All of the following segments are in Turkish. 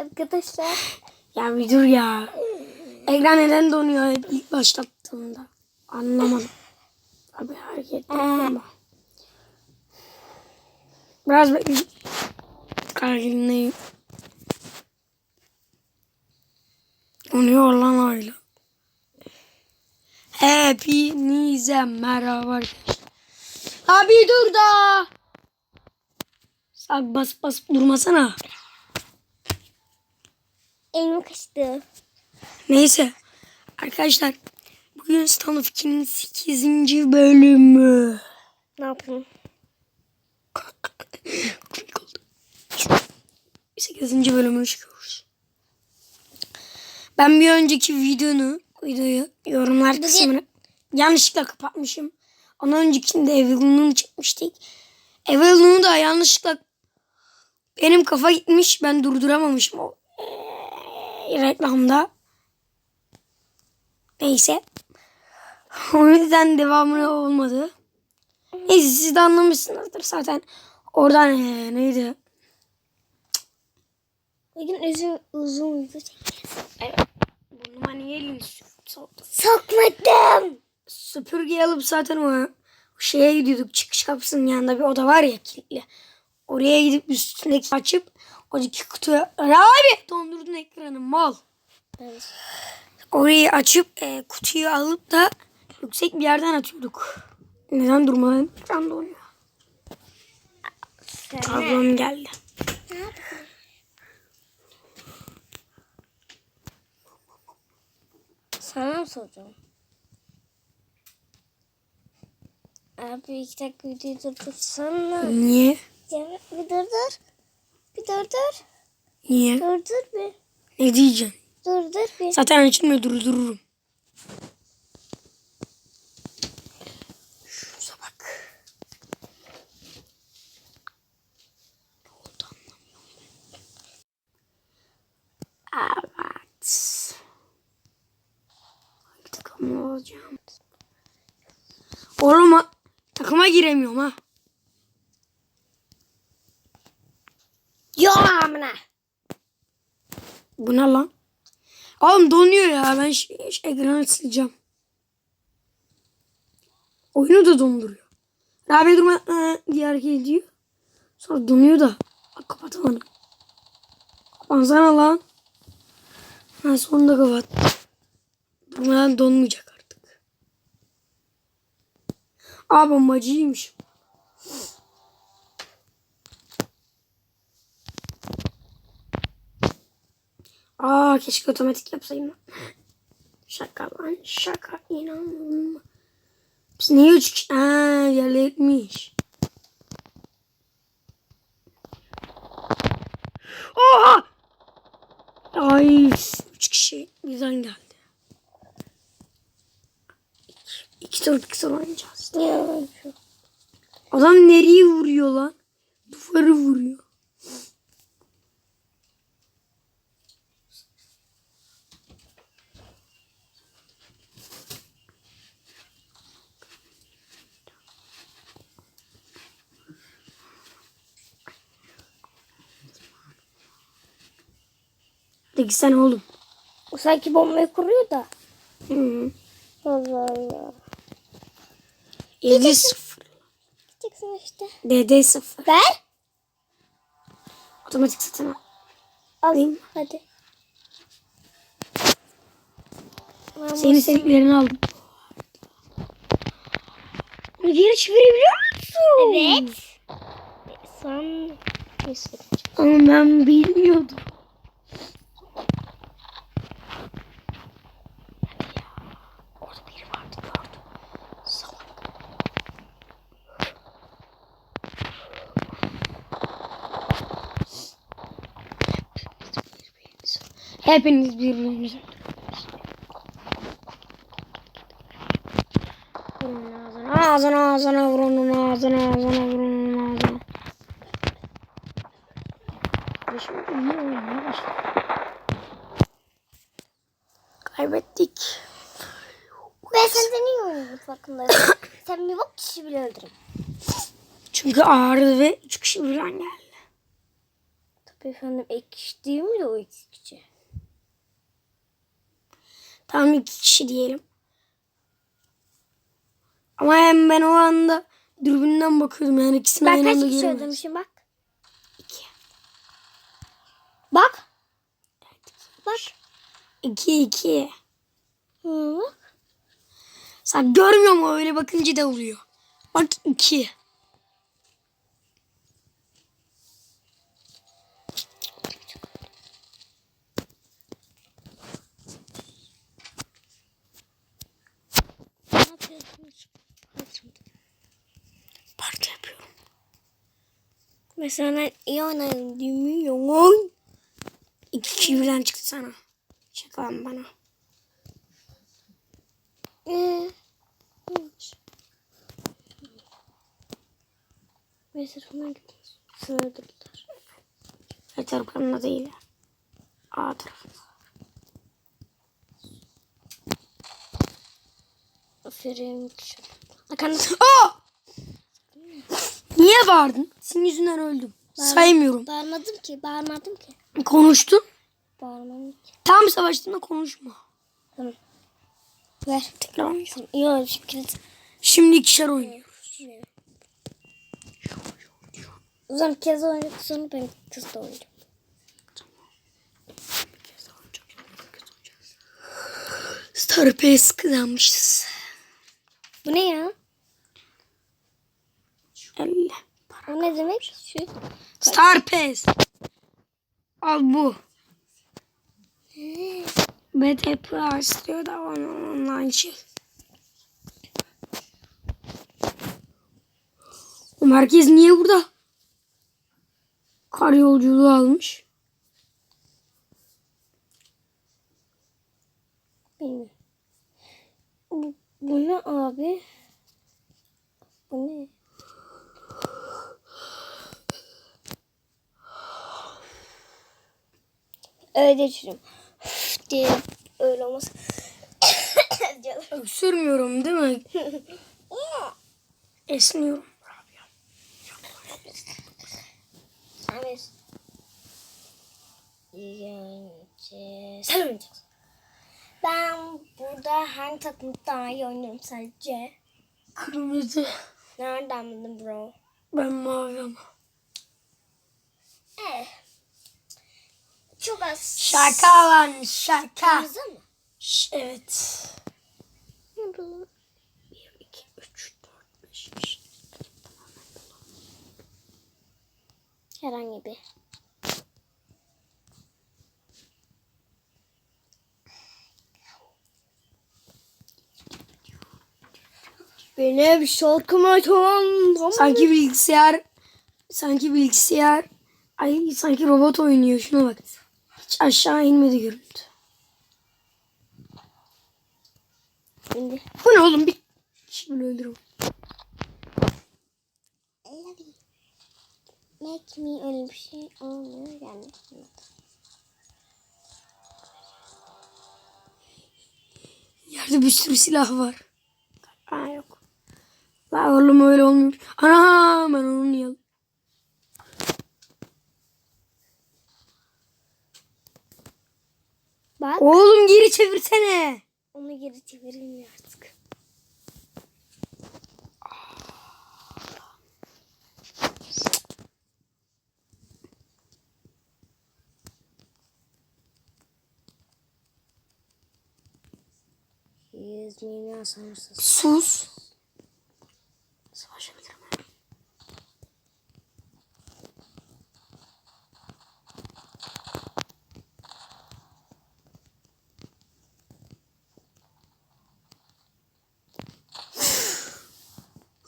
Arkadaşlar. Ya bir dur ya. Ekran neden donuyor hep ilk başlattığımda? Anlamadım. Abi hareket yapma. Biraz bekle. Kalbimdeyim. Donuyor lan öyle. Hepinize merhaba arkadaşlar. Abi dur da. Sağ bas bas durmasana. Elim kaçtı. Neyse. Arkadaşlar bugün Stanley 2'nin 8. bölümü. Ne oldu. 8. bölümünü çıkıyoruz. Ben bir önceki videonu, videoyu yorumlar Bugün- kısmını yanlışlıkla kapatmışım. Ondan öncekinde Evelyn'unu çekmiştik. Evelyn'u da yanlışlıkla benim kafa gitmiş. Ben durduramamışım o reklamda. Neyse. O yüzden devamını olmadı. Neyse siz de anlamışsınızdır zaten. Oradan eee, neydi? Bugün uzun uzun video çekeceğiz. Burnuma niye elini soktu? Sokmadım. Süpürge alıp zaten o şeye gidiyorduk. Çıkış kapısının yanında bir oda var ya kilitli. Oraya gidip üstündeki açıp oradaki kutuyu abi dondurdun ekranı mal. Evet. Orayı açıp e, kutuyu alıp da yüksek bir yerden atıyorduk. Neden durmadan ekran donuyor? Tablom geldi. Sana mı soracağım? Abi iki dakika videoyu durdursana. Niye? Bir. Bir durdur. Niye? Durdur bir. Ne diyeceksin? Durdur bir. Zaten açılmıyor durdururum. Şuza bak. Evet. Hangi takımlı olacağım? Oğlum takıma giremiyorum ha. Yok amına. Bu ne lan? Oğlum donuyor ya. Ben şey, şey, ekranı sileceğim. Oyunu da donduruyor. Rabia durma ıı, diye hareket ediyor. Sonra donuyor da. Bak kapatamadım. Kapansana lan. Ha sonunda kapat. Durmadan donmayacak artık. Aa bombacıymış. Aa keşke otomatik yapsaydım. Şaka lan şaka inanmıyorum. Biz niye üç kişi? Aa yerletmiş. Oha! Ay üç kişi birden geldi. İki, iki tur tur oynayacağız. Ya, Adam nereye vuruyor lan? Duvarı vuruyor. Peki sen oğlum. O sanki bombayı kuruyor da. Hı. Allah Allah. 7 0. Gideceksin işte. DD 0. Ver. Otomatik satın al. Alayım. Hadi. Senin istediklerini aldım. Bunu geri çevirebiliyor musun? Evet. Sen. Ama ben bilmiyordum. Hepiniz birbirinize. Vurun ağzına, ağzına, ağzına, vurun ağzına, ağzına, vurun ağzına. Şimdi iyi oynamaya başladı. Kaybettik. Ben senden iyi oynadım farkındayım. Sen bir bok kişi bile öldürün. Çünkü ağrı ve üç kişi birden geldi. Beyefendim ek kişi değil mi o iki kişi? Tamam iki kişi diyelim. Ama hem ben o anda dürbünden bakıyordum yani ikisini Ben aynı kaç anda kişi göremedim. ödemişim bak. İki. Bak. Bak. İki iki. Hı, bak. Sen görmüyor mu öyle bakınca da oluyor. Bak iki. Mesela iyi oynarım demiyorum. İki kişi birden çıktı sana. Şaka lan bana. Ee, Mesela hemen gidiyoruz. Sınırdılar. Her tarafında değil. A tarafında. Aferin kişi. Arkanda Aa! Niye bağırdın? Senin yüzünden öldüm. Saymıyorum. Bağırmadım ki, bağırmadım ki. Konuştun. Bağırmadım ki. Tam savaştığında konuşma. Tamam. Ver. Tekrar oynayacağım. İyi olmuş kilit. Şimdi ikişer oynuyoruz. O zaman kez oynayacak sonra ben kız da oynayacağım. Star PS kazanmışız. Bu ne ya? 50. O ne demek? Şu. Star PS. Al bu. BT Plus diyor da on- online şey. O merkez niye burada? Kar yolculuğu almış. Bu, bu ne abi? Bu ne? Öyle düşünüyorum. diye öyle olmaz. Öksürmüyorum değil mi? Esniyorum. Ahmet. Yence. Sen oynayacaksın. Ben burada hangi takımı daha iyi oynuyorum sadece. Kırmızı. Nereden bildin bro? Ben mavi ama. Eh. Çok az. Şaka lan şaka. Kırmızı mı? Ş- evet. Ne bu? 1, 2, 3, 4, 5, 6. Herhangi bir. Benim şarkıma tamam. Sanki bilgisayar sanki bilgisayar ay sanki robot oynuyor şuna bak. Hiç aşağı inmedi görüntü. Şimdi. Bu ne oğlum bir bile öldürüm. Make me öyle bir şey olmuyor yani. Yerde bir sürü silah var. Aa yok. La oğlum öyle olmuyor. Ana ben onu niye alayım? Bak. Oğlum geri çevirsene. Onu geri çevireyim artık. Sus. Savaşabilirim.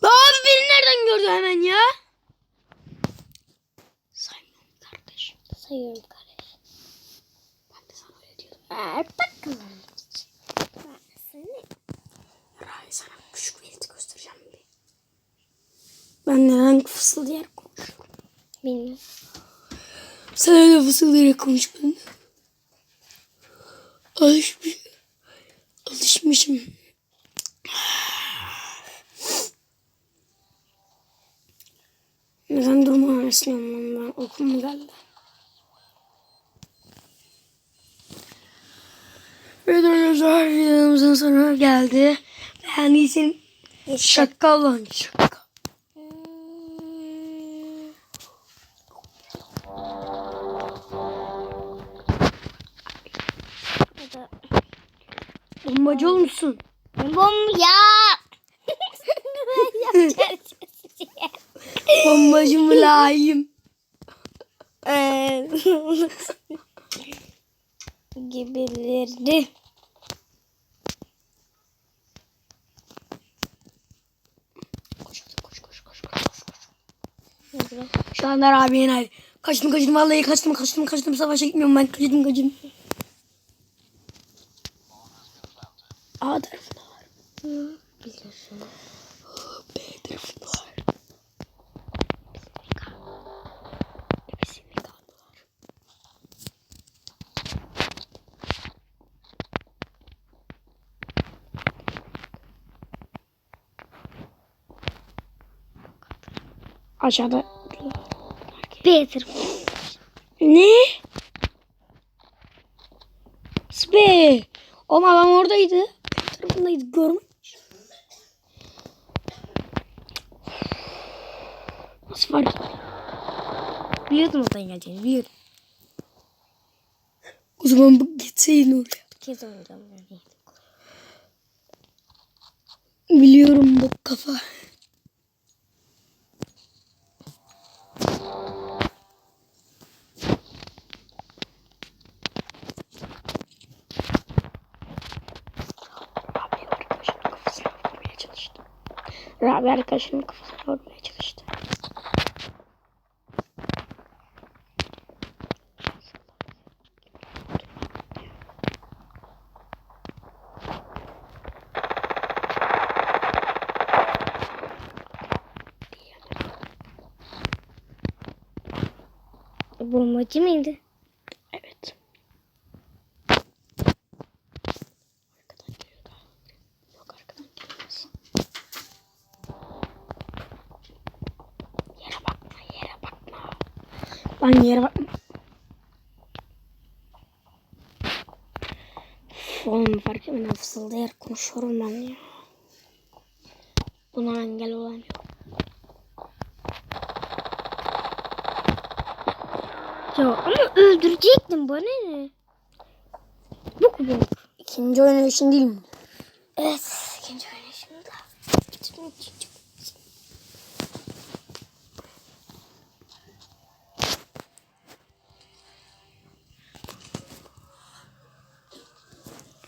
Abi beni nereden gördü hemen ya? Saymıyorum kardeşim. Sayıyorum kardeş. Ben de sana öyle diyordum. Ver bakalım. Ravi sana küçük bir elti göstereceğim bir. Ben neden fısıldayarak konuşuyorum? Bilmiyorum. Sen öyle fısıldayarak konuş ben de. Alışmış. Alışmışım. Başlayalım ben. Okul mu geldi? Evet arkadaşlar videomuzun sonuna geldi. Beğendiysen şaka lan şaka. Ee. Bombacı olmuşsun. Bom ya. Bombacı mülayim. Eee, gibilerdi. Koş koş koş koş koş koş. Şu anda Rabia'nın hali. Kaçtım kaçtım vallahi kaçtım kaçtım kaçtım savaşa gitmiyorum ben kaçtım kaçtım. A tarafında var. Biliyorsun. Aşağıda Peter. Ne? Spe. Oğlum adam oradaydı. Benim tarafındaydı. Görmüş. Nasıl fark ettin? Biliyordum oradan geleceğini. Biliyordum. O zaman bu gitseydin oraya. Bir kez oynayacağım. Biliyorum bu kafa. Rabi arkadaşının kafasına vurmaya çalıştı. Bombacı mıydı? Evet. Arkadan geliyor da. Yok arkadan gelmez. Yere bakma, yere bakma. Ben yere. Üf, Oğlum fark etmeden fısıldayarak konuşuyorum ben ya. Buna engel olan yok. Ya ama öldürecektim bana ne? Bu bu. İkinci oynayışın değil mi? Evet. ikinci oynayışımda.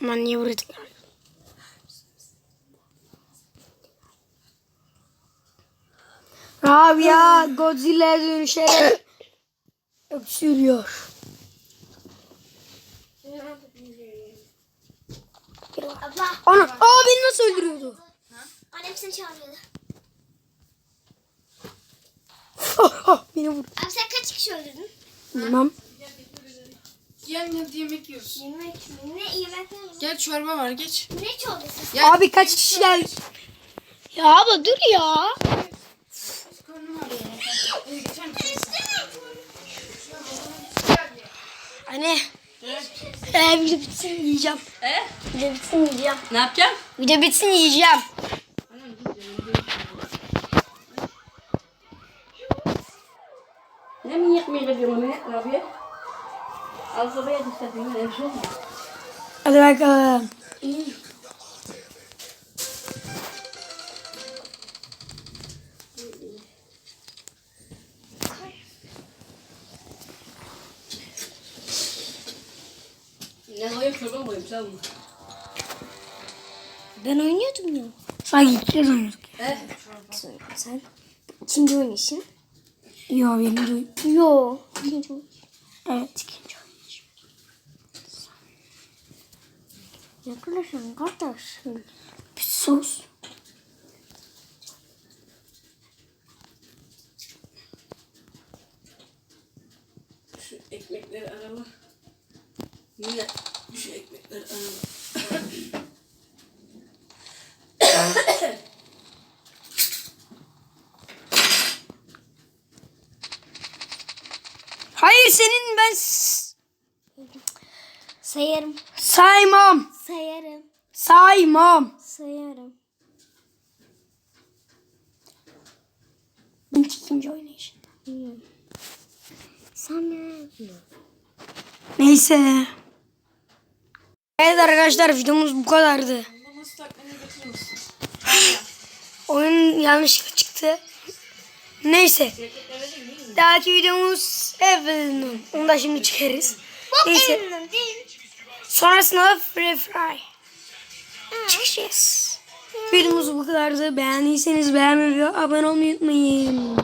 Aman niye tekrar? Rabia Godzilla'ya dönüşerek öksürüyor. Abla. Ana, aa beni nasıl öldürüyordu? Annem seni çağırıyordu. Ah, ah, beni vurdu. Abi sen kaç kişi öldürdün? Bilmem. Gel hadi yemek yiyoruz. Yemek mi? Ne yemek mi? Gel çorba var geç. Ne çorbası? Gel. Abi kaç kişi geldi? Ya abla dur ya. Anne. Ee, video bitsin yiyeceğim. E? Video bitsin yiyeceğim. Ne yapacağım? Video bitsin yiyeceğim. Ne mi yapmaya gidiyorum ne Sobaya dışarı ne bir şey olmuyor. Hadi bakalım. Ne koyayım çorba mı koyayım sen mi? Ben oynuyordum ya. Sanki iki kez oynadık. E? Sen ikinci oynayışın. Yo benim de Yo. İkinci. Evet ikinci Yaklaşın kardeşim. Bir sos. Şu ekmekleri arama. Yine şu ekmekleri arama. Hayır senin ben Sayarım. Saymam. Sayarım. Saymam. Sayarım. İkinci oynayış. Sana. Neyse. Evet arkadaşlar videomuz bu kadardı. Oyun yanlışlıkla çıktı. Neyse. Dahaki videomuz evet. Onu da şimdi çıkarız. Neyse. Sonrasında Free Fry. Çıkacağız. Videomuz bu kadardı. Beğendiyseniz beğenmeyi ve abone olmayı unutmayın.